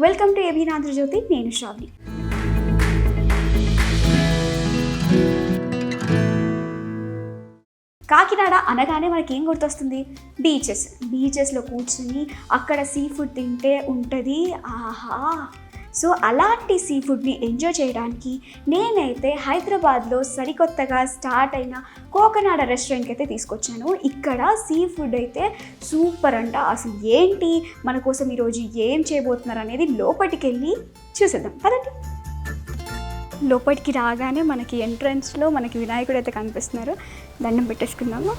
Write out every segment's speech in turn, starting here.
Welcome to AB Andhra Jyothi నేను శ్రావణి. కాకినాడ అనగానే మనకి ఏం గుర్తొస్తుంది? బీచెస్. బీచెస్లో కూర్చుని అక్కడ సీ ఫుడ్ తింటే ఉంటుంది. ఆహా! సో అలాంటి సీ ఫుడ్ని ఎంజాయ్ చేయడానికి నేనైతే హైదరాబాద్లో సరికొత్తగా స్టార్ట్ అయిన కోకనాడ రెస్టారెంట్కి అయితే తీసుకొచ్చాను. ఇక్కడ సీ ఫుడ్ అయితే సూపర్ అంట. అసలు ఏంటి? మన కోసం ఈరోజు ఏం చేయబోతున్నారు అనేది లోపలికి వెళ్ళి చూసేద్దాం. పదండి. లోపలికి రాగానే మనకి ఎంట్రన్స్లో మనకి వినాయకుడు అయితే కనిపిస్తున్నారు. దండం పెట్టేసుకుందాము.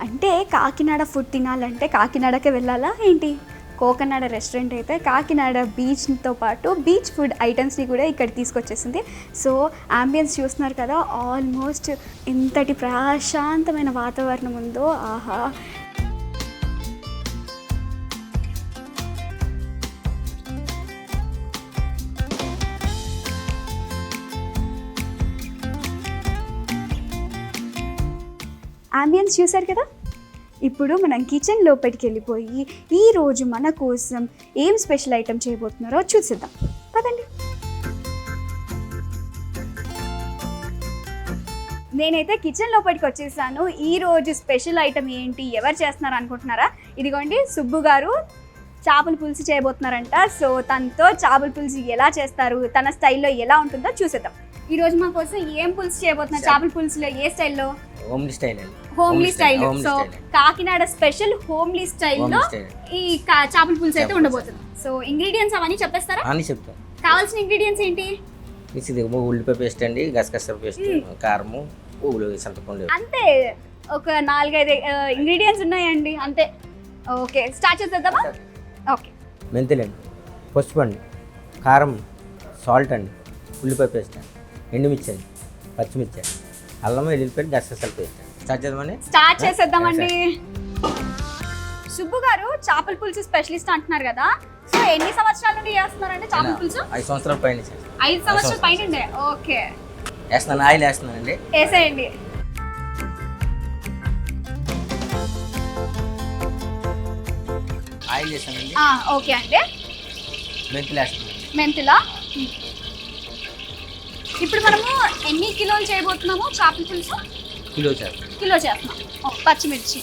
అంటే కాకినాడ ఫుడ్ తినాలంటే కాకినాడకే వెళ్ళాలా? ఏంటి? కోకనాడ రెస్టారెంట్ అయితే కాకినాడ బీచ్తో పాటు బీచ్ ఫుడ్ ఐటమ్స్ని కూడా ఇక్కడ తీసుకొచ్చేసింది. సో అంబియన్స్ చూస్తున్నారు కదా ఆల్మోస్ట్ ఎంతటి ప్రశాంతమైన వాతావరణం ఉందో ఆహా. అంబియన్స్ చూశారు కదా? ఇప్పుడు మనం కిచెన్ లోపలికి వెళ్ళిపోయి ఈరోజు మన కోసం ఏం స్పెషల్ ఐటెం చేయబోతున్నారో చూసేద్దాం. పదండి. నేనైతే కిచెన్ లోపలికి వచ్చేసాను. ఈరోజు స్పెషల్ ఐటెం ఏంటి ఎవరు చేస్తున్నారు అనుకుంటున్నారా? ఇదిగోండి సుబ్బు గారు చేపల పులుసు చేయబోతున్నారంట. సో తనతో చేపల పులుసు ఎలా చేస్తారు తన స్టైల్లో ఎలా ఉంటుందో చూసేద్దాం. ఈరోజు మా కోసం ఏం పులుసు చేయబోతున్నారు? చేపల పులుసులో ఏ స్టైల్లో? Home style homely style so Kakinada special homely స్టైల్లో ఈ చేపల పులుసు అయితే ఉండబోతుంది. సో ఇంగ్రీడియంట్స్ అవన్నీ చెప్పేస్తారా? అని చెప్తాను కావాల్సిన ఇంగ్రీడియంట్స్ ఏంటి? ఇది ఉల్లిపాయ పేస్ట్ అండి గసగసాల పేస్ట్ కారము పువ్వులు చింతపండు. అంతే. ఒక నాలుగైదు ఇంగ్రీడియంట్స్ ఉన్నాయండి. అంతే. ఓకే. స్టార్ట్ చేసేద్దామా? ఓకే. మెంతులు అండి పసుపు అండి కారం సాల్ట్ అండి ఉల్లిపాయ పేస్ట్ అండి ఎండుమిర్చి అండి పచ్చిమిర్చి అండి అల్లం వెల్లుల్లిపాయ గసగసాల పేస్ట్ అండి. స్టార్ట్ చేద్దామని స్టార్ట్ చేసేద్దామండి. సుబ్బు గారు చేపల పులుసు స్పెషలిస్ట్ అంటున్నారు కదా. సో ఎన్ని సంవత్సరాల నుండి చేస్తున్నారండి చేపల పులుసు? ఐదు సంవత్సరాల పైన. ఐదు సంవత్సరాల పైన ఓకే. వేస్తున్నాను ఆయిల్ వేస్తున్నానండి. వేసేయండి. ఆయిల్ వేస్తానండి ఆ, ఓకే అండి. మెంతులు వేస్తున్నాను. మెంతుల? ఇప్పుడు మనము ఎన్ని కిలోలు చేయబోతున్నాము చేపల పులుసు? కిలో చేస్తాను కిలో ఓ, పచ్చిమిర్చి.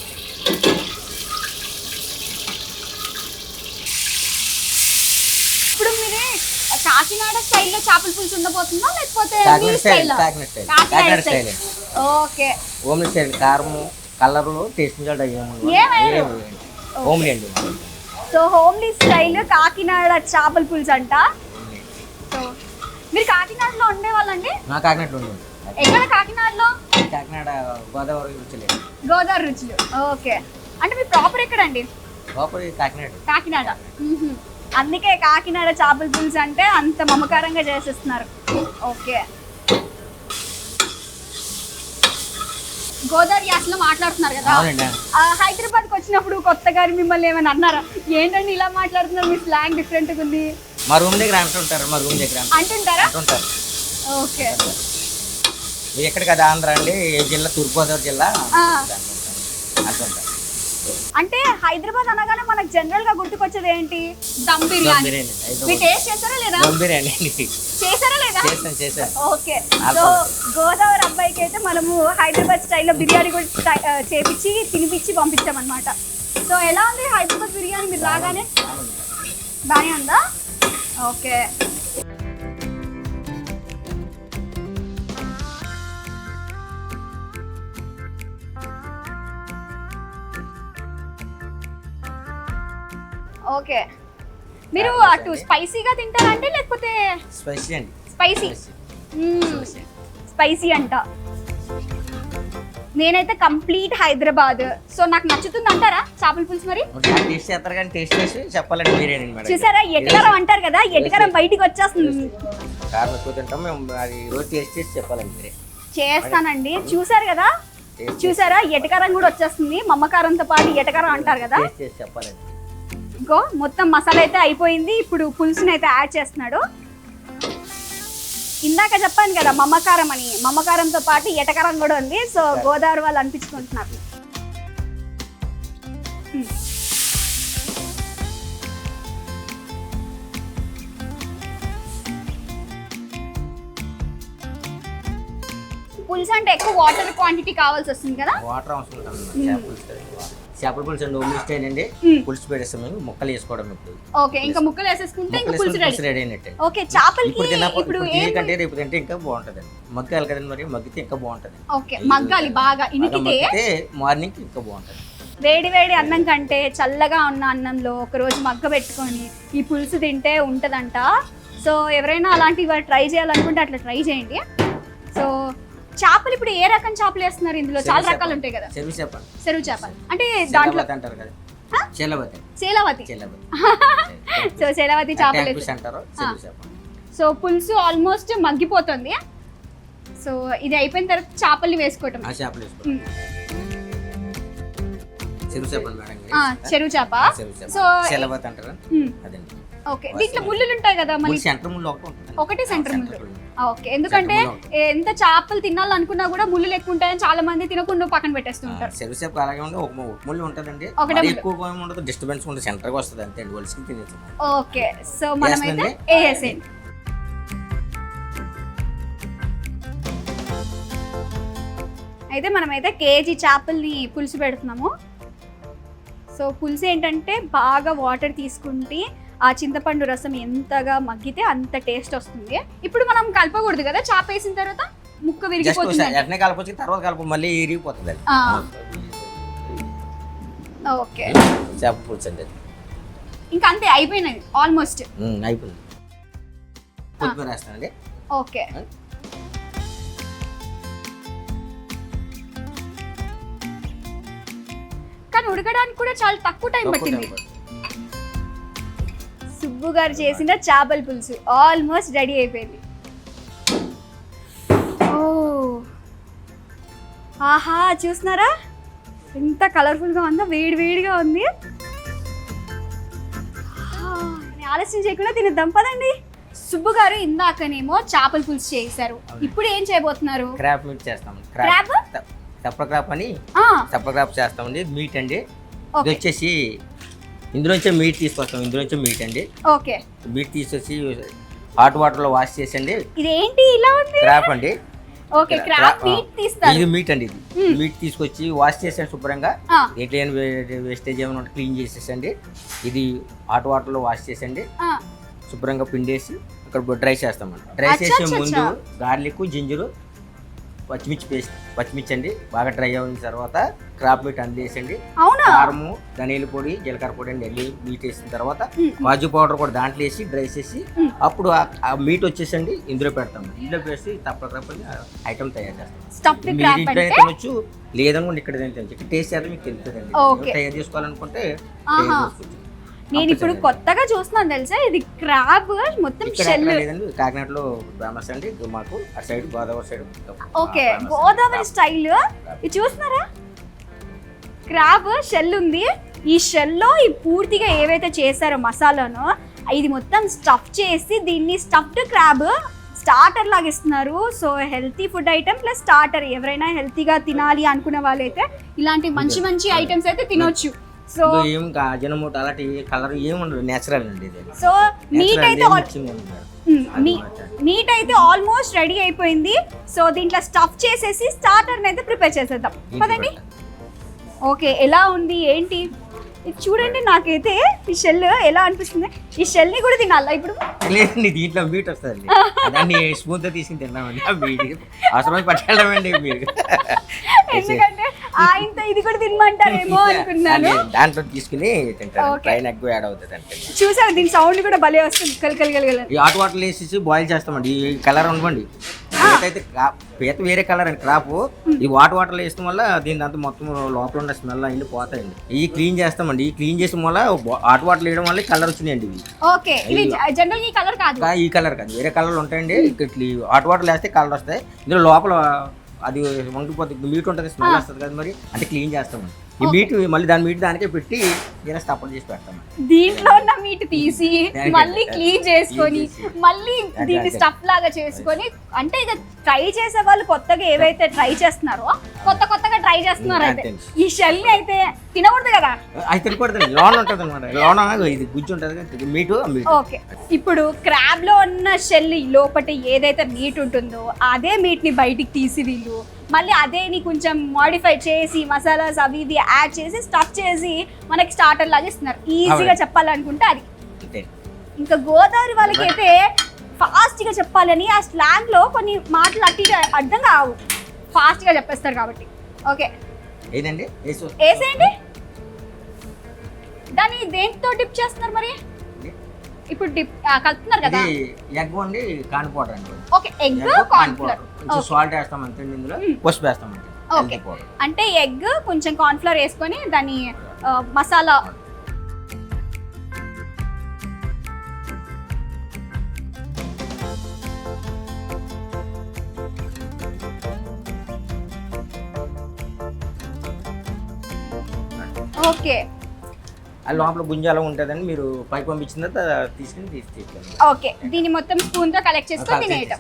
ఇప్పుడు మీరే కాకినాడ స్టైల్లో చేపల పులుసు ఉండబోతుందా లేకపోతే మీ Kakinada style style? Kakinada style. Kakinada Kakinada style. Style. Okay. Homely style కారము కలరు టేస్ట్ మీద? హోమ్లీ అండి. సో హోమ్లీ స్టైల్ కాకినాడ చేపల పులుసు అంట. సో మీరు కాకినాడలో ఉండేవాళ్ళండి నా కాకినాడ ఉండండి ఎక్కడ కాకినాడలో? కాకినాడ గోదావరి రుచులేదు గోదావరి రుచులు. ఓకే. అంటే మీ ప్రాపర్ ఎక్కడండి? లోపలి కాకినాడ. కాకినాడ. అందుకే కాకినాడ చేపల పులుసు అంటే అంత మమకారంగా చేసేస్తున్నారు. ఓకే. గోదావరి యాసలో మాట్లాడుతున్నారు కదా? హైదరాబాద్కి వచ్చినప్పుడు కొత్తగా మిమ్మల్ని ఏమైనా అన్నారా? ఏంటండి ఇలా మాట్లాడుతున్నారు? మీ స్లాంగ్ డిఫరెంట్గా ఉంది. మా రూమ్ దగ్గర అంటుంటారు మా రూమ్ దగ్గర. అంటుంటారు. అంటుంటారా. ఓకే. ఎక్కడ కదా ఆంధ్ర అండి ఏ జిల్లా? తూర్పుగోదావరి జిల్లా? అంటే హైదరాబాద్ అనగానే మనకు జనరల్గా గుర్తుకొచ్చేది ఏంటి? దమ్ బిర్యానీ. మీరు టేస్ట్ లేదా? దమ్ బిర్యానీ. చేశారా లేదా? చేశాను చేశాను ఓకే. సో గోదావరి అబ్బాయికి అయితే మనము హైదరాబాద్ స్టైల్లో బిర్యానీ కూడా చేపించి తినిపించి పంపించాం అనమాట సో ఎలా ఉంది హైదరాబాద్ బిర్యానీ? మీరు రాగానే? బాగానే ఉందా? ఓకే. ఓకే. మీరు అటు స్పైసీగా తింటారా అంటే లేకపోతే స్పైసీ అండి. స్పైసీ స్పైసీ స్పైసీ అంట. నేనైతే కంప్లీట్ హైదరాబాద్. సో నాకు నచ్చుతుంది అంటారా చేపల పులుసు మరి? టేస్ట్ చేస్తారు కానీ టేస్ట్ చేసి చూసారా? ఎటకారం అంటారు కదా ఎటకారం బయటికి వచ్చేస్తుంది. కారం ఎక్కువ తింటాం మేము అది రోజు టేస్ట్ చేసి చెప్పాలండి మీరే. చేస్తానండి. చూసారు కదా? చూసారా? ఎటకారం కూడా వచ్చేస్తుంది. మమ్మకారంతో పాటు ఎటకారం అంటారు కదా? చెప్పాలండి. ఇదిగో మొత్తం మసాలా అయితే అయిపోయింది. ఇప్పుడు పులుసుని అయితే యాడ్ చేస్తున్నాడు. ఇందాక చెప్పాను కదా మమ్మకారం అని. మమ్మకారంతో పాటు ఎటకారం కూడా ఉంది. సో గోదావరి వాళ్ళు అనిపించుకుంటున్నారు. పులుసు అంటే ఎక్కువ వాటర్ క్వాంటిటీ కావాల్సి వస్తుంది కదా? వాటర్ అవసరం చేపల పులుసు అండి ఓన్లీ స్టైల్ అండి. పులుసు పెట్టేస్తాం మేము ముక్కలు వేసుకోవడం ఇప్పుడు. ఓకే ఇంకా ముక్కలు వేసేసుకుంటే ఇంకా పులుసు రెడీ రెడీ అయినట్టు ఓకే చేపలకి ఇప్పుడు ఇప్పుడు కంటే రేపు తింటే ఇంకా బాగుంటుందండి. మగ్గాలి కదండి మరి మగ్గితే ఇంకా బాగుంటుంది. ఓకే మగ్గాలి బాగా. ఇనికితే మార్నింగ్ ఇంకా బాగుంటుంది. వేడి వేడి అన్నం కంటే చల్లగా ఉన్న అన్నంలో ఒక రోజు మగ్గ పెట్టుకొని ఈ పులుసు తింటే ఉంటుందంట. సో ఎవరైనా అలాంటివి ట్రై చేయాలనుకుంటే అట్లా ట్రై చేయండి. సో చేపలు ఇప్పుడు ఏ రకం చేపలు వేస్తున్నారు ఇందులో? చాలా రకాలు. ఉంటాయి కదా. చెరువు చేప చెరువు చేపలు. అంటే దాంట్లో అంటారు కదా. సో శీలవతి చేపలు. అంటారు సో పులుసు ఆల్మోస్ట్ మగ్గిపోతుంది. సో ఇది అయిపోయిన తర్వాత వేసుకోవటం. చేపలు వేసుకోండి ఉమ్. చెరువు చేప. So okay. దీంట్లో ముళ్ళులు ఉంటాయి కదా మళ్ళీ. ఒకటి సెంటర్ ముళ్ళు. ఓకే. ఎందుకంటే ఎంత చేపలు తినాలనుకున్నా కూడా ముళ్ళు ఎక్కువ ఉంటాయని చాలా మంది తినకుండా పక్కన పెట్టేస్తుంటారు. చెరువు చేప అలాగే ఉండి ఒక ముళ్ళు ఉంటుందండి. ఎక్కువ ఉండదు డిస్టర్బెన్స్ ఉంటుంది సెంటర్గా వస్తుంది అంతే వలసి తినేసి ఓకే. సో మనమైతే? వేసేయండి అయితే మనమైతే కేజీ చేపల్ని పులుసు పెడుతున్నాము. సో పులుసు ఏంటంటే బాగా వాటర్ తీసుకుంటే ఆ చింతపండు రసం ఎంతగా మగ్గితే అంత టేస్ట్ వస్తుంది. ఇప్పుడు మనం కలపకూడదు కదా చేప వేసిన తర్వాత ముక్క విరిగిపోతుంది కలపచ్చు తర్వాత కలప మళ్ళీ ఇరిగిపోతుంది అండి ఆ. ఓకే. చేప పులుసు అండి అది. ఇంకా అంతే అయిపోయినది ఆల్మోస్ట్. ఉమ్, అయిపోయింది. కొత్తిమీర వేస్తానండి. ఓకే. కానీ ఉడకడానికి కూడా చాలా తక్కువ టైం పట్టింది. సుబ్బు గారు చేసిన చేపల పులుసు. ఆల్మోస్ట్ రెడీ అయిపోయింది. ఓ. ఆహా చూస్తున్నారా? ఎంత కలర్ఫుల్గా ఉందో వేడి వేడిగా ఉంది. ఆలస్యం చేయకుండా తినేద్దాం పదండి. సుబ్బు గారు ఇందాకనేమో చేపల పులుసు చేశారు. ఇప్పుడు ఏం చేయబోతున్నారు? క్రాప్ మీట్ చేస్తాం. క్రాప్? తప్ప క్రాప్ అని తప్ప క్రాప్ చేస్తామండి. మీట్ అండి. ఇది వచ్చేసి ఇందులోంచే మీట్ తీసుకొస్తాం. ఇందులోంచే మీట్ అండి. ఓకే. మీట్ తీసుకొచ్చి హాట్ వాటర్లో వాష్ చేసండి ఇదేంటి ఇలా ఉంది? క్రాప్ అండి. Okay క్రా- crop. మీట్ తీస్తారు. ఇది మీట్ అండి ఇది. మీట్ తీసుకొచ్చి వాష్ చేసాను శుభ్రంగా. ఆ, దీంట్లో ఏం వేస్టేజ్ ఏమైనా ఉంటే క్లీన్ చేసేసండి ఇది హాట్ వాటర్లో వాష్ చేసండి ఆ, శుభ్రంగా పిండేసి అక్కడ డ్రై చేస్తామండి డ్రై చేసే ముందు. గార్లిక్ జింజరు పచ్చిమిర్చి పేస్ట్ పచ్చిమిర్చి అండి. బాగా డ్రై అయిన తర్వాత క్రాప్ మీట్ అందేసండి అవునా? కారము ధనియాల పొడి జీలకర్ర పొడి అండి. అన్ని మీట్ వేసిన తర్వాత మ్మ్. కాజు పౌడర్ కూడా దాంట్లో వేసి డ్రై చేసి. అప్పుడు ఆ- మీట్ వచ్చేసండి ఇందులో పెడతాం. ఇందులో వేసి తప్పకప్పని ఐటమ్ తయారు చేస్తాం. మీరు ఇంట్లో తినొచ్చు లేదనుకోండి ఇక్కడ తినచ్చు. టేస్ట్ చేస్తే మీకు తెలుస్తుందండి. తయారు చేసుకోవాలనుకుంటే. నేను ఇప్పుడు. కొత్తగా చూస్తున్నాను తెలుసా? ఇది క్రాబ్ మొత్తం షెల్. కాకినాడలో ఫేమస్ అండి. మాకు అటు side Godavari side. Okay. Godavari style. ఇది చూస్తున్నారా? క్రాబ్ షెల్ ఉంది. ఈ షెల్లో ఈ పూర్తిగా ఏవైతే చేశారో మసాలానో ఇది మొత్తం స్టఫ్ చేసి దీన్ని స్టఫ్డ్ క్రాబ్ స్టార్టర్ లాగా ఇస్తున్నారు. So healthy food item plus starter. ఎవరైనా హెల్తీగా తినాలి అనుకునే వాళ్ళైతే ఇలాంటి మంచి మంచి ఐటమ్స్ అయితే తినొచ్చు. సో ఏం అజనమూట అలాంటి కలర్ ఏమి ఉండదు నేచురల్ అండి ఇది. సో మీట్ Natural అయితే మీ- మీట్ అయితే ఆల్మోస్ట్ రెడీ అయిపోయింది. సో దీంట్లో స్టఫ్ చేసేసి స్టార్టర్ అయితే ప్రిపేర్ చేసేద్దాం. పదండి. ఓకే ఎలా ఉంది? ఏంటి? ఇది చూడండి నాకైతే ఈ షెల్ ఎలా అనిపిస్తుంది. ఈ షెల్ని కూడా తినాలా ఇప్పుడు? లేదండి దీంట్లో మీట్ వస్తుంది. దాన్ని స్పూన్తో తీసుకుని తిన్నామండి అవసరమై పట్టుకెళ్ళమండి మీరు? ఎందుకంటే ఆయనతో ఇది కూడా తినమంటారేమో అనుకున్నాను. దాంట్లో తీసుకుని తింటారు. ట్రైన్ ఎక్కువ యాడ్ అవుతుంది అంటే చూసారు దీని సౌండ్ కూడా భలే వస్తుంది. కల్ కల్ కల్ ఈ హాట్ వాటర్ వేసేసి బాయిల్ చేస్తామండి. ఈ కలర్ ఉండవండి అయితే పీత వేరే కలర్ అండి. క్రాప్ ఈ వాటర్ వాటర్ వేయడం వల్ల దీని అంతా మొత్తం లోపల ఉన్న స్మెల్ అన్ని పోతాయండి. ఈ క్లీన్ చేస్తామండి. ఈ క్లీన్ చేసిన వల్ల హాట్ వాటర్ వేయడం వల్ల కలర్ వచ్చినాయండి ఇవి. ఓకే. ఇది జనరల్ ఈ కలర్ కాదు. ఈ కలర్ కాదు. వేరే కలర్లు ఉంటాయండి. హాట్ వాటర్ వేస్తే కలర్ వస్తాయి. ఇందులో లోపల అది వంగిపోతుంది మీట్ ఉంటుంది స్మెల్ వస్తుంది కదా మరి అంటే క్లీన్ చేస్తామండి ఈ మీట్ మళ్ళీ దాని మీట్ దానికే పెట్టి ఇలా సపోర్ట్ చేసి పెడతాం దీంట్లో ఉన్న మీట్ తీసి. మళ్ళీ క్లీన్ చేసుకొని. మళ్ళీ దీన్ని. స్టఫ్ లాగా చేసుకొని అంటే ఇక ట్రై చేసే వాళ్ళు కొత్తగా ఏవైతే ట్రై చేస్తున్నారో కొత్త కొత్తగా ట్రై చేస్తున్నారు అయితే. ఈ షెల్ అయితే తినకూడదు కదా? అది తినకూడదు లోన్ ఉంటుంది అనమాట లోన ఇది గుజ్జు ఉంటుంది మీటు మీట్. ఓకే. ఇప్పుడు క్రాబ్లో ఉన్న షెల్ లోపల ఏదైతే మీట్ ఉంటుందో అదే మీట్ని బయటికి తీసి వీళ్ళు మళ్ళీ అదేని కొంచెం మాడిఫై చేసి మసాలాస్ అవి ఇవి యాడ్ చేసి స్టఫ్ చేసి మనకి స్టార్టర్ లాగా ఇస్తున్నారు. ఈజీగా. చెప్పాలనుకుంటే అది. ఇంకా గోదావరి వాళ్ళకైతే ఫాస్ట్గా చెప్పాలని ఆ స్లాంగ్లో కొన్ని మాటలు అట్టి అర్థం కావు ఫాస్ట్గా చెప్పేస్తారు కాబట్టి. ఓకే. ఏదండి? వేసు వేసేయండి దాన్ని దేంతో డిప్ చేస్తున్నారు మరి? ఇప్పుడు డిప్ కలుపుతున్నారు కదా. ఎగ్ వండి కాని పౌడర్ అండి ఓకే ఎగ్ కార్న్ పౌడర్. కొంచెం సాల్ట్ వేస్తాం అంతే ఇందులో. పసుపు వేస్తాం అంతే. ఓకే. అంటే ఎగ్ కొంచెం కార్న్ ఫ్లోర్ వేసుకొని దాన్ని మసాలా ఓకే. ఆ లోపల గుంజాలం ఉంటుందని మీరు పైకి పంపించిన తర్వాత తీసుకుని తీసి ఓకే. దీన్ని మొత్తం స్పూన్తో కలెక్ట్ చేసుకొని తినేయటం.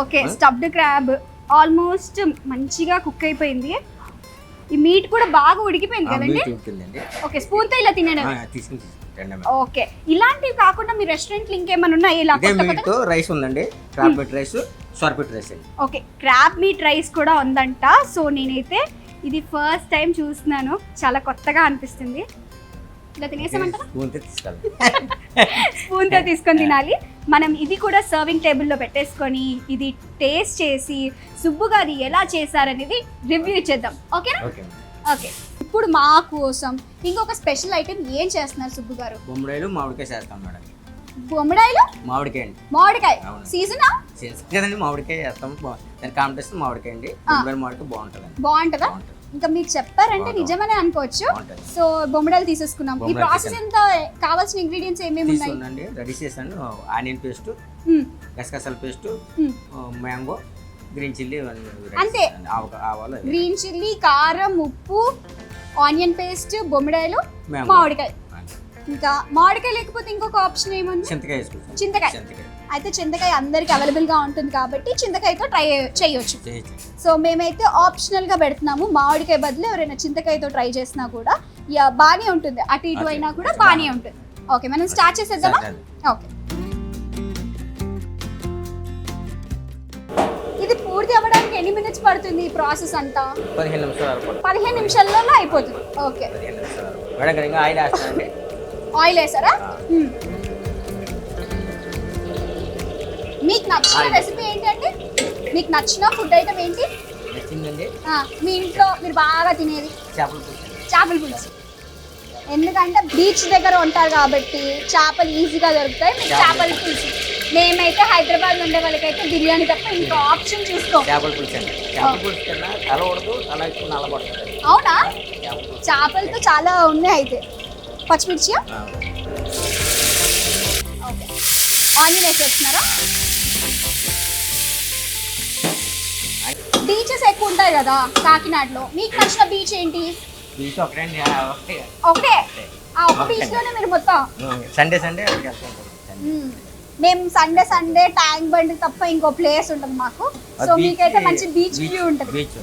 ఓకే. స్టఫ్డ్ క్రాబ్ ఆల్మోస్ట్ మంచిగా కుక్ అయిపోయింది. ఈ మీట్ కూడా బాగా ఉడికిపోయింది కదండి? ఓకే. స్పూన్తో ఇలా తినడం. ఓకే. ఇలాంటివి కాకుండా మీ రెస్టారెంట్ ఇంకేమైనా ఉన్నాయా? ఇలా మీట్ రైస్ ఉందండి. Crab meat rice సొరపిట్ rice okay. Crab meat rice కూడా ఉందంట. సో నేనైతే ఇది ఫస్ట్ టైం చూస్తున్నాను. చాలా కొత్తగా అనిపిస్తుంది. ఇలా తినేసామంటారా స్పూన్తో తీసుకెళ్ళండి స్పూన్ తో తీసుకొని తినాలి. మనం ఇది కూడా సర్వింగ్ టేబుల్లో పెట్టేసుకొని ఇది టేస్ట్ చేసి సుబ్బు గారు ఎలా చేశారనేది రివ్యూ ఇచ్చేద్దాం ఓకేనా ఓకే ఓకే ఇప్పుడు మా కోసం ఇంకొక స్పెషల్ ఐటెం ఏం చేస్తున్నారు సుబ్బు గారు? బొమ్మడాయిలు మామిడికాయ చేస్తాం మేడం. బొమ్మడాయిలు? మామిడికాయ మామిడికాయ. సీజనా చేస్తాం కదండి మామిడికాయ వేస్తాం బా- దాని కాంపిటేషన్ మామిడికాయ అండి. బొమ్మడాయి మామిడికాయ బాగుంటుందా? బాగుంటుంది. ఇంకా మీకు చెప్పారంటే. నిజమనే అనుకోవచ్చు. సో బొమ్మడాయిలు తీసేసుకున్నాం ఈ ప్రాసెస్. ఎంత కావాల్సిన ఇంగ్రీడియంట్స్ ఏమేమి ఉన్నాయి? రెడీ చేశాను. Onion paste. గసగసాల పేస్ట్. మ్యాంగో గ్రీన్ చిల్లీ అంతే. ఆవాలు గ్రీన్ చిల్లీ కారం ఉప్పు ఆనియన్ పేస్ట్ బొమ్మడాయిలు మామిడికాయ. ఇంకా మామిడికాయ లేకపోతే ఇంకొక ఆప్షన్ ఏముంది? చింతకాయ. చింతకాయ. అయితే చింతకాయ అందరికి అవైలబుల్గా ఉంటుంది కాబట్టి చింతకాయతో ట్రై చేయొచ్చు. సో మేమైతే ఆప్షనల్గా పెడుతున్నాము. మామిడికాయ బదులు ఎవరైనా చింతకాయతో ట్రై చేసినా కూడా బానే ఉంటుంది. అటు ఇటు. అయినా కూడా బానే ఉంటుంది. ఓకే. మనం స్టార్ట్ చేసేద్దామా. ఓకే ఇది పూర్తి అవ్వడానికి ఎన్ని మినిట్స్ పడుతుంది ఈ ప్రాసెస్ అంతా? పదిహేను నిమిషాలు. పదిహేను నిమిషాల్లో అయిపోతుంది. ఓకే ఆయిల్ వేస్తానండి. మీకు నచ్చిన. రెసిపీ ఏంటంటే మీకు నచ్చిన ఫుడ్ ఐటమ్ ఏంటి? మీ ఇంట్లో మీరు బాగా తినేది? చేపల పులుసు. ఎందుకంటే బీచ్ దగ్గర ఉంటారు కాబట్టి చేపలు ఈజీగా దొరుకుతాయి. మీకు చేపలు. పులుసు. మేమైతే హైదరాబాద్ ఉండే వాళ్ళకైతే బిర్యానీ తప్ప ఇంకో ఆప్షన్ చూసుకోం. చేపల పులుసు అండి. చేపల పులుసు కన్నా తల ఉడదు తల ఎక్కువ నల్లబడుతుంది అవునా? చేపలతో చాలా ఉన్నాయి అయితే. పచ్చిమిర్చి ఓకే. ఆనియన్ వేసేస్తున్నారా? బీచెస్ ఎక్కువ ఉంటాయి కదా కాకినాడలో. మీకు నచ్చిన బీచ్ ఏంటి? బీచ్ ఒకటే. ఒకటే. ఆ ఒక్క బీచ్లోనే మీరు మొత్తం? Sunday Sunday. మ్మ్. సండే సండే ట్యాంక్ బండ్ తప్ప ఇంకో ప్లేస్ ఉంటుంది మాకు. సో మీకైతే మంచి బీచ్ వ్యూ ఉంటుంది. బీచ్.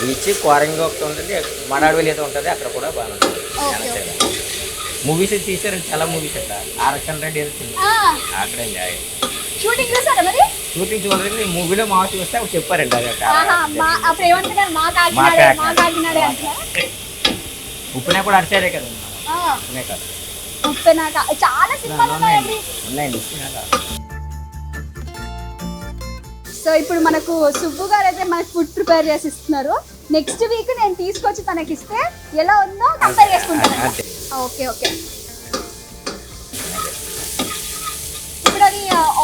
బీచ్ కోరంగి ఒకటి ఉంటుంది మడాడవెల్ ఏదో ఉంటుంది అక్కడ కూడా బాగా ఉంటుంది. ఓకే, మూవీస్ తీసారండి చాలా మూవీస్ అక్కడ ఆర్ఎక్షన్ రెడ్డి వెళ్తుంది అక్కడండి షూటింగ్ చూసారా మరి? షూటింగ్ చూడదండి మూవీలో మా చూస్తే అప్పుడు చెప్పారండి ఉప్పునే కూడా అడిచారే కదా. ఉప్పునే కాదు. ఉప్పెనాక చాలా సినిమాలు ఉన్నాయండి ఉన్నాయండి ఉప్పునే కాదు. సో ఇప్పుడు మనకు సుబ్బు గారు అయితే మనకు ఫుడ్ ప్రిపేర్ చేసి ఇస్తున్నారు. నెక్స్ట్ వీక్ నేను తీసుకొచ్చి తనకి ఇస్తే ఎలా ఉందో కంపేర్ చేసుకుంటాను. Okay okay.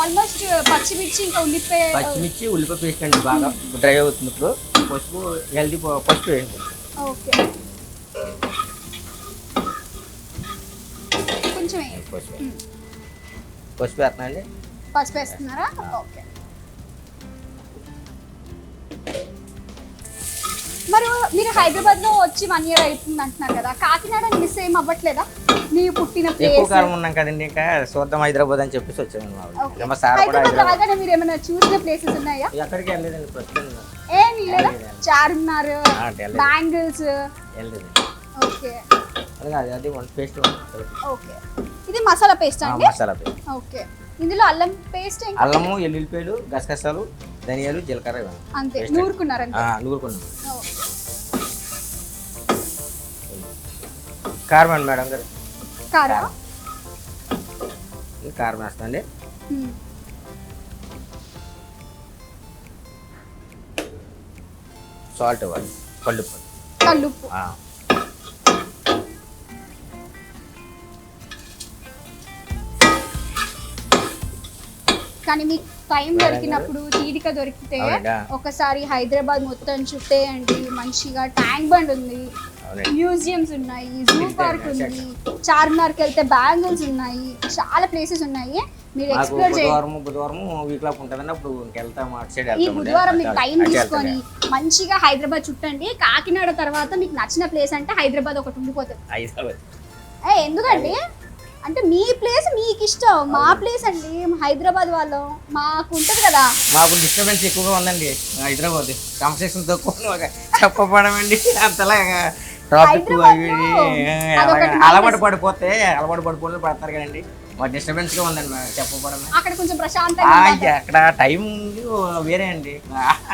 ఆల్మోస్ట్ పచ్చిమిర్చి ఇంకా ఉల్లిపాయ పచ్చిమిర్చి ఉల్లిపాయ పేస్ట్ అండి బాగా డ్రై అవుతుంది ఇప్పుడు. పసుపు హెల్దీ పసుపు వేయండి. ఓకే. కొంచెం. పసుపు. పసుపు వేస్తున్నా అండి? పసుపు వేస్తున్నారా? ఓకే. మరి మీరు హైదరాబాద్లో వచ్చి వన్ ఇయర్ అవుతుంది అంటున్నారు కదా కాకినాడ మిస్ ఏం అవ్వట్లేదా? నీ పుట్టిన ఎక్కువ ప్లేస్ కాలం ఉన్నాం కదండి ఇంకా చూద్దాం హైదరాబాద్ అని చెప్పేసి వచ్చాము మా ఊరు. మా సార్ కూడా హైదరాబాద్ హైదరాబాద్. రాగానే మీరు ఏమైనా చూసిన ప్లేసెస్ ఉన్నాయా? ఎక్కడికి వెళ్ళలేదండి ప్రస్తుతం ఏం లేదా చార్మినార్ ఆ, అంటే వెళ్ళలేదు. బ్యాంగిల్స్ వెళ్ళలేదండి ఓకే అది వన్ పేస్ట్ ఓకే ఇది మసాలా పేస్ట్ అండి? మసాలా పేస్ట్ ఓకే ఇందులో అల్లం పేస్ట్ అల్లము ఎల్లుల్లిపాయలు గసగసాలు ధనియాలు జీలకర్ర ఇవ్వండి. అంతే Paste. నూరుకున్నారంతే. నూరుకున్నాం. కారం అండి మేడం గారు. కారం? కారం. వేస్తాండి. సాల్ట్ ఇవ్వాలి. కళ్ళు కల్లుప్పు కానీ మీకు టైం దొరికినప్పుడు తీరిక దొరికితే. ఒకసారి హైదరాబాద్ మొత్తం చుట్టేయండి మంచిగా ట్యాంక్ బండ్ ఉంది. మ్యూజియంస్ ఉన్నాయి జూ పార్క్ ఉంది చార్మినార్కి వెళ్తే బ్యాంగిల్స్ ఉన్నాయి చాలా ప్లేసెస్ ఉన్నాయి. మీరు ఎక్స్ప్లోర్ చేయండి బుధవారం వీక్ లాప్ అప్పుడు అటు సైడ్ ఈ బుధవారం మీకు అటు- టైం తీసుకొని. మంచిగా హైదరాబాద్ చుట్టండి. కాకినాడ తర్వాత మీకు నచ్చిన ప్లేస్ అంటే హైదరాబాద్ ఒకటి ఉండిపోతుంది. హైదరాబాద్. ఎందుకండి? అంటే మీ ప్లేస్ మీకు ఇష్టం మా ప్లేస్ అండి. హైదరాబాద్ వాళ్ళం. మాకు ఉంటుంది కదా. మాకు డిస్టర్బెన్స్ ఎక్కువగా ఉందండి. హైదరాబాద్. కన్స్ట్రక్షన్ తక్కువ చెప్పబడమండి అంతలా అదొకటి minus. అలవాటు పడిపోతే అలవాటు పడిపోతే పడతారు కదండి. మాకు డిస్టర్బెన్స్గా ఉందండి మేము చెప్పబడమే అక్కడ కొంచెం ప్రశాంతంగా. అక్కడ టైం వేరే అండి.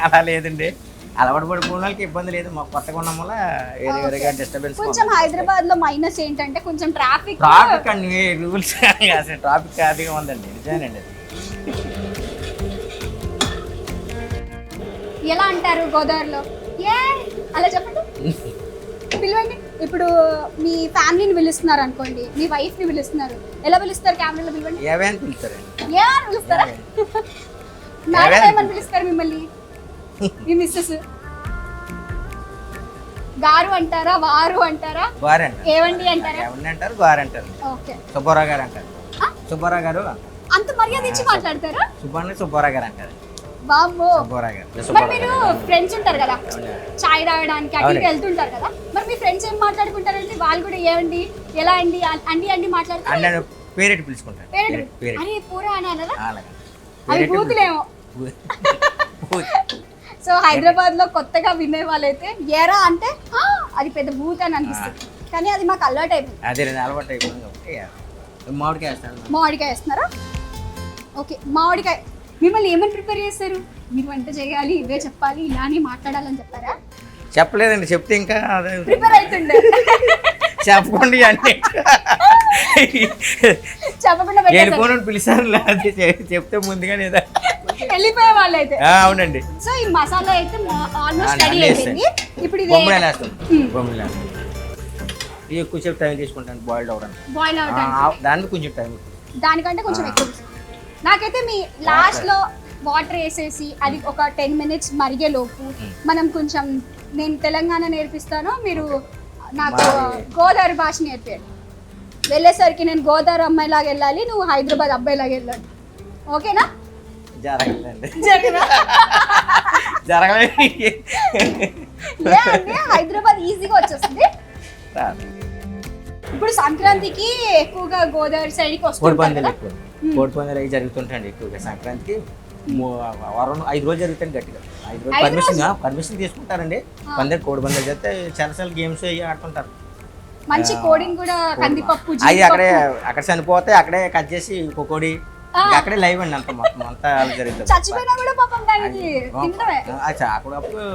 అలా లేదండి. అలవాటు పడిపోయిన వాళ్ళకి ఇబ్బంది లేదు. మాకు కొత్తగా ఉన్నాం వల్ల వేరే వేరేగా డిస్టర్బెన్స్ కొంచెం హైదరాబాద్లో మైనస్ ఏంటంటే కొంచెం ట్రాఫిక్ ట్రాఫిక్ అండి రూల్స్ అసలు ట్రాఫిక్ అదిగా ఉందండి నిజమేనండి ఎలా అంటారు గోదావరిలో? ఏ? అలా చెప్పండి. పిలవండి. ఇప్పుడు మీ ఫ్యామిలీని పిలుస్తున్నారు అనుకోండి మీ వైఫ్ని పిలుస్తున్నారు ఎలా పిలుస్తారు కెమెరాలో పిలవండి? ఏవే అని పిలుస్తారండి ఏ అని పిలుస్తారా? ఏమని పిలుస్తారు మిమ్మల్ని? మీ మిస్సెస్ గారు అంటారా వారు అంటారా? గోర అంటారు ఏవండి అంటారా? ఎవరిని అంటారు గోర అంటారు. ఓకే. సుబ్బారావు గారు అంటారు? సుబ్బారావు గారు? అంత మర్యాద ఇచ్చి మాట్లాడతారా? సుబ్బాన్ని సుబ్బారావు గారు అంటారు. బాబో సుబ్బారావు గారు. మరి సుబ్బారావు ఫ్రెండ్స్ ఉంటారు కదా? చాయ్ తాగడానికి అవునండి. వెళ్తుంటారు కదా? మరి మీ ఫ్రెండ్స్ ఏం మాట్లాడుకుంటారంటే వాళ్ళు కూడా ఏమండి ఎలా అండి? అండి అండి మాట్లాడతారు పేరెట్ పిలుచుకుంటాడు పేరెంట్ అరే పూరా అని అలాగా అవి బూతులేమో. బూత్. సో హైదరాబాద్లో కొత్తగా వినే వాళ్ళైతే ఎరా అంటే "ఆ, అది పెద్ద బూత్ అని అనిపిస్తుంది. కానీ అది మాకు అలవాటు అయిపోయింది. అదే అలవాటు అయిపోయింది మామిడికాయ వేస్తాను. మామిడికాయ వేస్తున్నారా? ఓకే మామిడికాయ. మిమ్మల్ని ఏమని ప్రిపేర్ చేస్తారు? మీరు వంట చేయాలి ఇవే చెప్పాలి ఇలానే మాట్లాడాలని చెప్పారా? చెప్పలేదండి చెప్తే ఇంకా ప్రిపేర్ అవుతుండే. చెప్పకండి అన్ని చెప్పకుండా పిలిచాను అది చెప్తే ముందుగా లేదా వెళ్ళిపోయే వాళ్ళు అయితే అవునండి. సో ఈ మసాలా అయితే ఆల్మోస్ట్ రెడీ అయిపోయింది. ఇప్పుడు ఇది బొమ్మలు వేస్తాం. బొమ్మలు ఇది ఎక్కువసేపు టైం తీసుకుంటాను బాయిల్డ్ అవ్వడానికి బాయిల్ అవడానికి. దానికి కొంచెం టైం దానికంటే కొంచెం ఎక్కువ. నాకైతే మీ లాస్ట్లో వాటర్ వేసేసి అది ఒక టెన్ మినిట్స్ మరిగే లోపు మనం కొంచెం నేను తెలంగాణ నేర్పిస్తాను మీరు నాకు గోదావరి భాష నేర్పాడు వెళ్ళేసరికి నేను గోదావరి అమ్మాయిలాగా వెళ్ళాలి నువ్వు హైదరాబాద్ అబ్బాయిలాగా వెళ్ళాలి. ఓకేనా? జరగలేదండి. జరగలేదు హైదరాబాద్ ఈజీగా వచ్చేస్తుంది. ఇప్పుడు సంక్రాంతికి ఎక్కువగా గోదావరి సైడ్కి కోడి పందాలు ఎక్కువ. కోడి పందాలు అవి జరుగుతుంటాయండి ఎక్కువగా సంక్రాంతికి. వారం ఐదు రోజులు జరుగుతాయి గట్టిగా. ఐదు రోజులు పర్మిషన్ పర్మిషన్ తీసుకుంటారండి. పందరు కోడి పందాలు చేస్తే చాలాసార్లు గేమ్స్ అవి ఆడుతుంటారు. మంచి కోడిని కూడా కందిపప్పు అవి అక్కడే. అక్కడ చనిపోతే అక్కడే కట్ చేసి కోడి. అక్కడే లైవ్ అండి అంత మొత్తం అంతా జరుగుతుంది. చచ్చిపోయినా కూడా పాపం దానికి అప్పుడు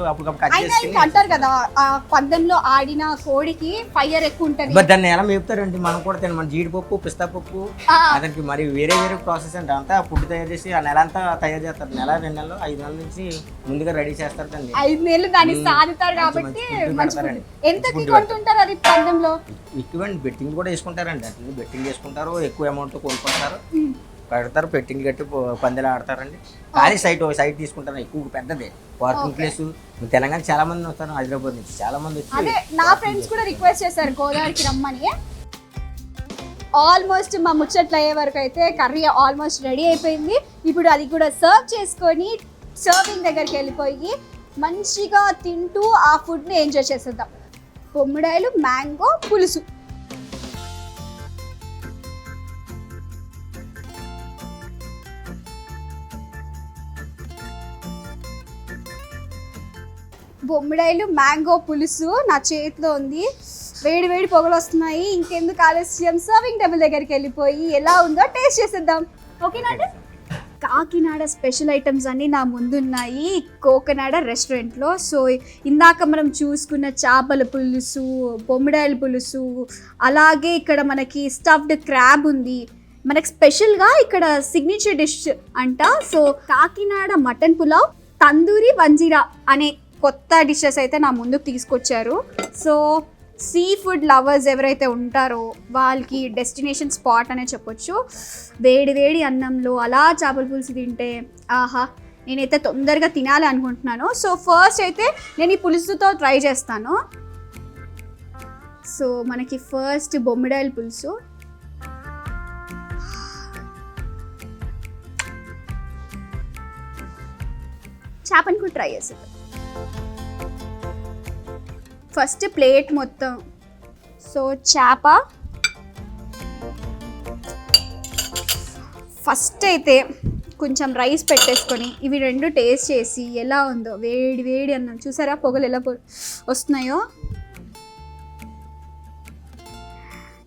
అప్పుడు కట్ చేసి అంటారు కదా ఆ పందెంలో ఆడిన కోడికి ఫైర్ ఎక్కువ ఉంటది దాన్ని ఎలా మేపుతారండి? మనం కూడా తిన మన జీడిపప్పు పిస్తా పప్పు ఆ, అతనికి మరి వేరే వేరే ప్రాసెస్ అంటే అంతా ఫుడ్ తయారు చేసి ఆ నెల అంతా తయారు చేస్తారు. నెల రెండు నెలలు ఐదు నెలల నుంచి ముందుగా రెడీ చేస్తారు దాన్ని. ఐదు నెలలు దాన్ని మంచి కాబట్టి. ఎంతకి food కొంటుంటారు అది పందెంలో? ఎక్కువ బెట్టింగ్ కూడా వేసుకుంటారండి బెట్టింగ్ చేసుకుంటారు. ఎక్కువ అమౌంట్ కొనుక్కుంటారు మ్మ్. కడతారు పెట్టింగ్ కట్టి పందెలు ఆడతారండి. కానీ సైట్ ఒక సైట్ తీసుకుంటారు ఎక్కువ పెద్దది. Parking place. తెలంగాణ చాలా మంది వస్తారు హైదరాబాద్ నుంచి చాలా మంది వచ్చి నా ఫ్రెండ్స్ కూడా రిక్వెస్ట్ చేశారు గోదావరికి రమ్మని. ఆల్మోస్ట్ మా ముచ్చట్లు అయ్యే వరకు అయితే కర్రీ ఆల్మోస్ట్ రెడీ అయిపోయింది. ఇప్పుడు అది కూడా సర్వ్ చేసుకొని సర్వింగ్ దగ్గరికి వెళ్ళిపోయి మంచిగా తింటూ ఆ ఫుడ్ని ఎంజాయ్ చేసేద్దాం. బొమ్మిడాయలు మ్యాంగో పులుసు. బొమ్మిడాయిలు మ్యాంగో పులుసు నా చేతిలో ఉంది. వేడి వేడి పొగలు వస్తున్నాయి. ఇంకెందుకు ఆలస్యం? సర్వింగ్ టేబుల్ దగ్గరికి వెళ్ళిపోయి ఎలా ఉందో టేస్ట్ చేసేద్దాం. ఓకేనండి కాకినాడ స్పెషల్ ఐటమ్స్ అన్నీ నా ముందున్నాయి. కోకనాడ రెస్టారెంట్లో సో ఇందాక మనం చూసుకున్న చేపల పులుసు బొమ్మిడాయల పులుసు అలాగే ఇక్కడ మనకి స్టఫ్డ్ క్రాబ్ ఉంది. మనకి స్పెషల్గా ఇక్కడ సిగ్నేచర్ డిష్ అంట. సో కాకినాడ మటన్ పులావ్ తందూరి వంజీరా అనే కొత్త డిషెస్ అయితే నా ముందుకు తీసుకొచ్చారు. సో సీ ఫుడ్ లవర్స్ ఎవరైతే ఉంటారో వాళ్ళకి డెస్టినేషన్ స్పాట్ అనే చెప్పొచ్చు. వేడి వేడి అన్నంలో అలా చేపల పులుసు తింటే ఆహా నేనైతే తొందరగా తినాలి అనుకుంటున్నాను. సో ఫస్ట్ అయితే నేను ఈ పులుసుతో ట్రై చేస్తాను. సో మనకి ఫస్ట్ బొమ్మిడాయల పులుసు. చేపని కూడా ట్రై చేసేది ఫస్ట్ ప్లేట్ మొత్తం. సో చేప. ఫస్ట్ అయితే కొంచెం రైస్ పెట్టేసుకొని ఇవి రెండు టేస్ట్ చేసి ఎలా ఉందో వేడి వేడి అన్నం. చూసారా పొగలు ఎలా పొ- వస్తున్నాయో?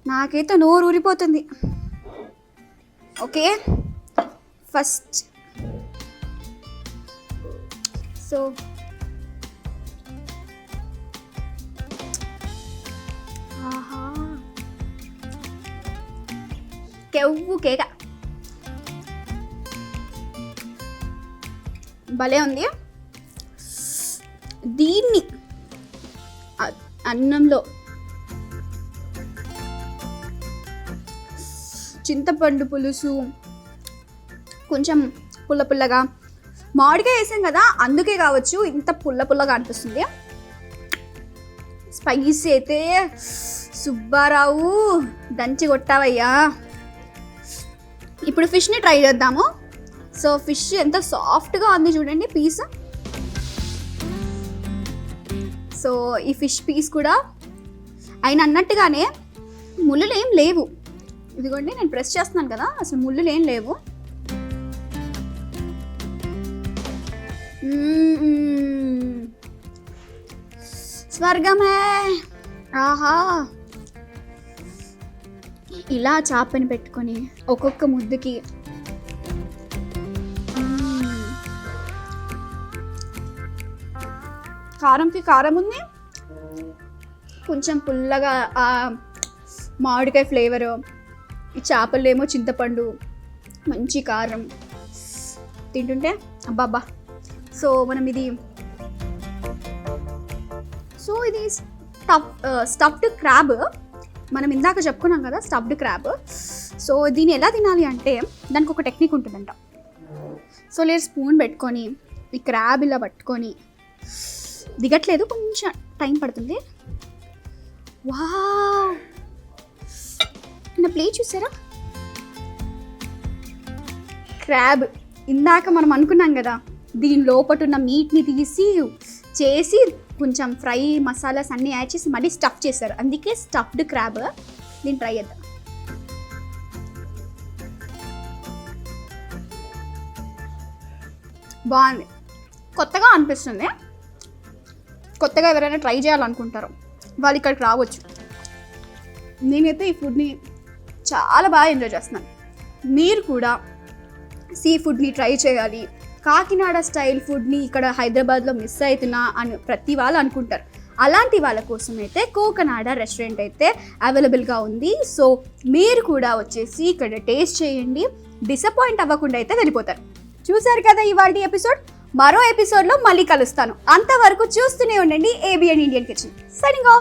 నాకైతే నోరు ఊరిపోతుంది. ఓకే? ఫస్ట్. సో కెవ్వు కేక భలే ఉంది దీన్ని అన్నంలో చింతపండు పులుసు కొంచెం పుల్ల పుల్లగా మామిడికాయ వేసాం కదా అందుకే కావచ్చు ఇంత పుల్ల పుల్లగా అనిపిస్తుంది స్పైసీ అయితే సుబ్బారావు దంచి కొట్టావయ్యా. ఇప్పుడు ఫిష్ని ట్రై చేద్దాము. సో ఫిష్ ఎంత సాఫ్ట్గా ఉంది చూడండి పీస్. సో ఈ ఫిష్ పీస్ కూడా ఆయన అన్నట్టుగానే ముళ్ళులు ఏం లేవు. ఇదిగోండి నేను ప్రెస్ చేస్తున్నాను కదా అసలు ముళ్ళులు ఏం లేవు. స్వర్గమే! ఆహా! ఇలా చేపని పెట్టుకొని ఒక్కొక్క ముద్దుకి కారంకి కారం ఉంది? కొంచెం పుల్లగా ఆ మామిడికాయ ఫ్లేవరు ఈ చేపలేమో చింతపండు మంచి కారం. తింటుంటే? అబ్బాబ్బా. సో మనం ఇది సో ఇది స్టఫ్ స్టఫ్డ్ క్రాబ్ మనం ఇందాక చెప్పుకున్నాం కదా స్టఫ్డ్ క్రాబ్ సో దీన్ని ఎలా తినాలి అంటే దానికి ఒక టెక్నిక్ ఉంటుందంట. సో లేదు స్పూన్ పెట్టుకొని ఈ క్రాబ్ ఇలా పట్టుకొని దిగట్లేదు కొంచెం టైం పడుతుంది. వా నా ప్లేట్ చూసారా? క్రాబ్ ఇందాక మనం అనుకున్నాం కదా దీని లోపట ఉన్న మీట్ని తీసి చేసి కొంచెం ఫ్రై మసాలాస్ అన్నీ యాడ్ చేసి మళ్ళీ స్టఫ్ చేశారు. అందుకే స్టఫ్డ్ క్రాబ్ దీన్ని ట్రై చేద్దాం. బాగుంది. కొత్తగా అనిపిస్తుంది. కొత్తగా ఎవరైనా ట్రై చేయాలనుకుంటారు. వాళ్ళు ఇక్కడికి రావచ్చు. నేనైతే ఈ ఫుడ్ని చాలా బాగా ఎంజాయ్ చేస్తున్నాను. మీరు కూడా సీ ఫుడ్ని ట్రై చేయాలి. కాకినాడ స్టైల్ ఫుడ్ని ఇక్కడ హైదరాబాద్లో మిస్ అవుతున్నా అని ప్రతి వాళ్ళు అనుకుంటారు. అలాంటి వాళ్ళ కోసం అయితే కోకనాడ రెస్టారెంట్ అయితే అవైలబుల్గా ఉంది. సో మీరు కూడా వచ్చేసి ఇక్కడ టేస్ట్ చేయండి. డిసప్పాయింట్ అవ్వకుండా అయితే వెళ్ళిపోతారు. చూసారు కదా ఇవాళ ఎపిసోడ్? మరో ఎపిసోడ్లో మళ్ళీ కలుస్తాను. అంతవరకు చూస్తూనే ఉండండి. ABN Indian kitchen. సరిగా